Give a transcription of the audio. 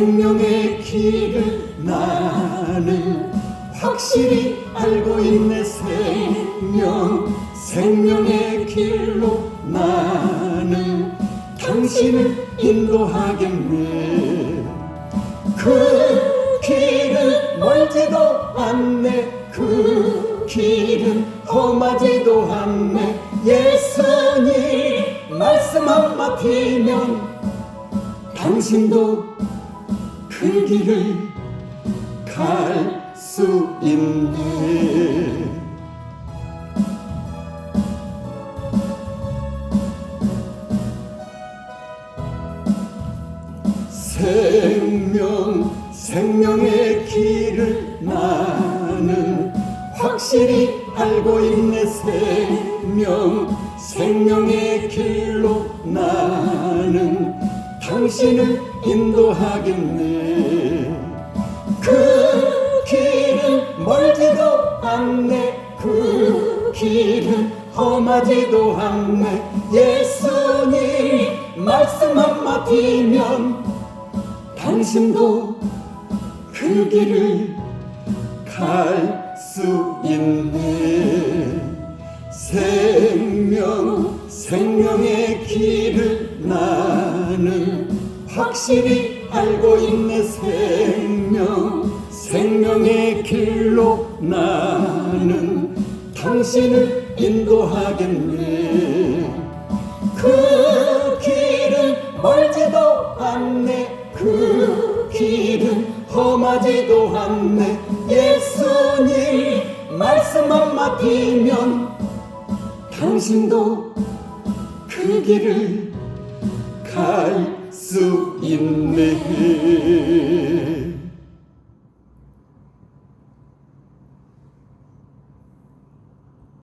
생명 생명의 길을 나는 확실히 알고 있네 생명. 생명의 길로 나는 당신을 인도하겠네. 그 길은 멀지도 않네. 그 길은 험하지도 않네. 예수님 말씀 한마디면 당신도 그 길을 갈 수 있네. 생명 생명의 길을 나는 확실히 알고 있네. 생명 생명의 길로 나는 당신을 인도하겠네. 그 길은 멀지도 않네. 그 길은 험하지도 않네. 예수님 말씀 한마디면 당신도 그 길을 갈 수 있네 생명 생명의 길을 나는 확실히 알고 있네 생명. 생명의 길로 나는 당신을 인도하겠네. 그 길은 멀지도 않네. 그 길은 험하지도 않네. 예수님 말씀 한마디면 당신도 그 길을 갈 수 있네